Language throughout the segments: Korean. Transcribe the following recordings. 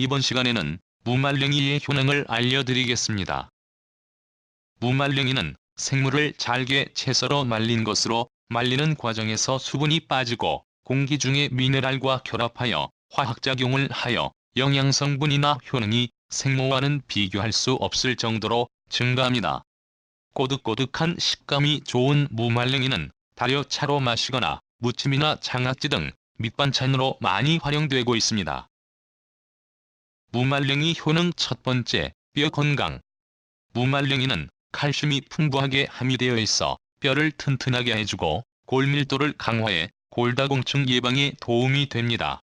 이번 시간에는 무말랭이의 효능을 알려드리겠습니다. 무말랭이는 생물을 잘게 채 썰어 말린 것으로 말리는 과정에서 수분이 빠지고 공기 중의 미네랄과 결합하여 화학작용을 하여 영양성분이나 효능이 생모와는 비교할 수 없을 정도로 증가합니다. 꼬득꼬득한 식감이 좋은 무말랭이는 발효차로 마시거나 무침이나 장아찌 등 밑반찬으로 많이 활용되고 있습니다. 무말랭이 효능 첫 번째, 뼈 건강. 무말랭이는 칼슘이 풍부하게 함유되어 있어 뼈를 튼튼하게 해주고 골밀도를 강화해 골다공증 예방에 도움이 됩니다.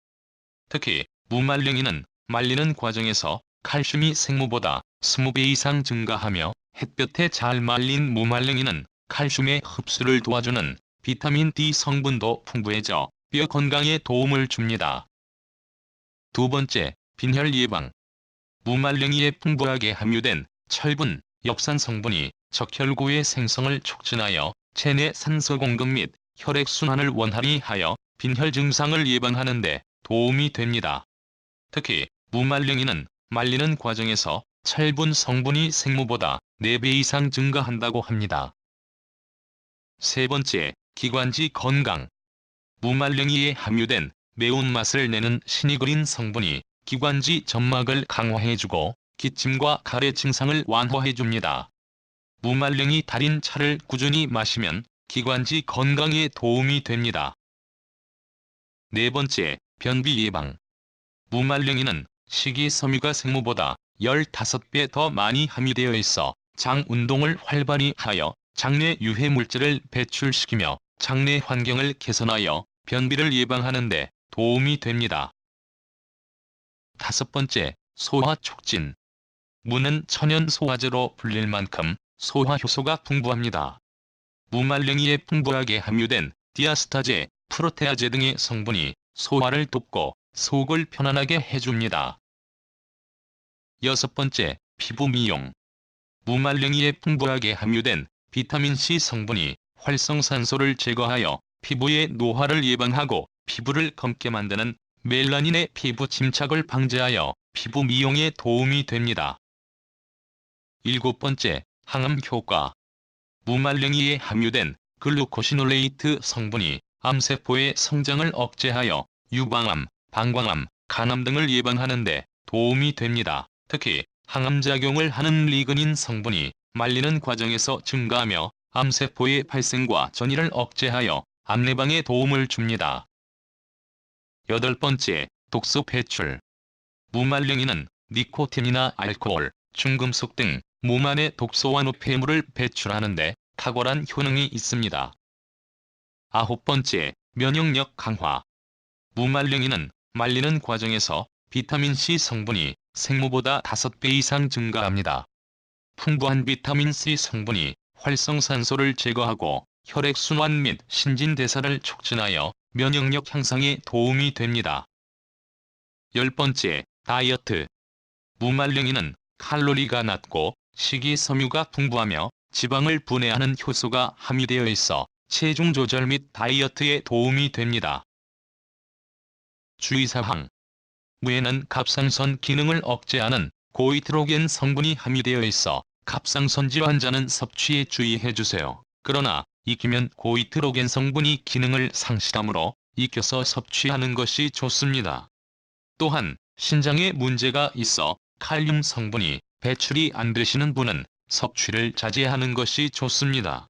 특히 무말랭이는 말리는 과정에서 칼슘이 생무보다 20배 이상 증가하며 햇볕에 잘 말린 무말랭이는 칼슘의 흡수를 도와주는 비타민 D 성분도 풍부해져 뼈 건강에 도움을 줍니다. 두 번째, 빈혈 예방. 무말랭이에 풍부하게 함유된 철분, 엽산 성분이 적혈구의 생성을 촉진하여 체내 산소 공급 및 혈액순환을 원활히 하여 빈혈 증상을 예방하는 데 도움이 됩니다. 특히 무말랭이는 말리는 과정에서 철분 성분이 생무보다 4배 이상 증가한다고 합니다. 세 번째, 기관지 건강. 무말랭이에 함유된 매운맛을 내는 시니그린 성분이 기관지 점막을 강화해주고 기침과 가래 증상을 완화해줍니다. 무말랭이 달인 차를 꾸준히 마시면 기관지 건강에 도움이 됩니다. 네 번째, 변비 예방. 무말랭이는 식이섬유가 생무보다 15배 더 많이 함유되어 있어 장 운동을 활발히 하여 장내 유해 물질을 배출시키며 장내 환경을 개선하여 변비를 예방하는 데 도움이 됩니다. 다섯 번째, 소화 촉진. 무는 천연 소화제로 불릴 만큼 소화 효소가 풍부합니다. 무말랭이에 풍부하게 함유된 디아스타제, 프로테아제 등의 성분이 소화를 돕고 속을 편안하게 해줍니다. 여섯 번째, 피부 미용. 무말랭이에 풍부하게 함유된 비타민C 성분이 활성산소를 제거하여 피부의 노화를 예방하고 피부를 검게 만드는 멜라닌의 피부 침착을 방지하여 피부 미용에 도움이 됩니다. 일곱 번째, 항암 효과. 무말랭이에 함유된 글루코시놀레이트 성분이 암세포의 성장을 억제하여 유방암, 방광암, 간암 등을 예방하는 데 도움이 됩니다. 특히 항암작용을 하는 리그닌 성분이 말리는 과정에서 증가하며 암세포의 발생과 전이를 억제하여 암내방에 도움을 줍니다. 여덟 번째, 독소 배출. 무말랭이는 니코틴이나 알코올, 중금속 등 몸 안의 독소와 노폐물을 배출하는데 탁월한 효능이 있습니다. 아홉 번째, 면역력 강화. 무말랭이는 말리는 과정에서 비타민C 성분이 생무보다 5배 이상 증가합니다. 풍부한 비타민C 성분이 활성산소를 제거하고 혈액순환 및 신진대사를 촉진하여 면역력 향상에 도움이 됩니다. 열 번째, 다이어트. 무말랭이는 칼로리가 낮고 식이섬유가 풍부하며 지방을 분해하는 효소가 함유되어 있어 체중 조절 및 다이어트에 도움이 됩니다. 주의사항 무에는 갑상선 기능을 억제하는 고이트로겐 성분이 함유되어 있어 갑상선 질환자는 섭취에 주의해주세요. 그러나 익히면 고이트로겐 성분이 기능을 상실하므로 익혀서 섭취하는 것이 좋습니다. 또한 신장에 문제가 있어 칼륨 성분이 배출이 안 되시는 분은 섭취를 자제하는 것이 좋습니다.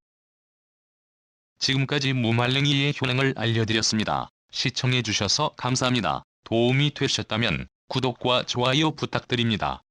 지금까지 무말랭이의 효능을 알려드렸습니다. 시청해주셔서 감사합니다. 도움이 되셨다면 구독과 좋아요 부탁드립니다.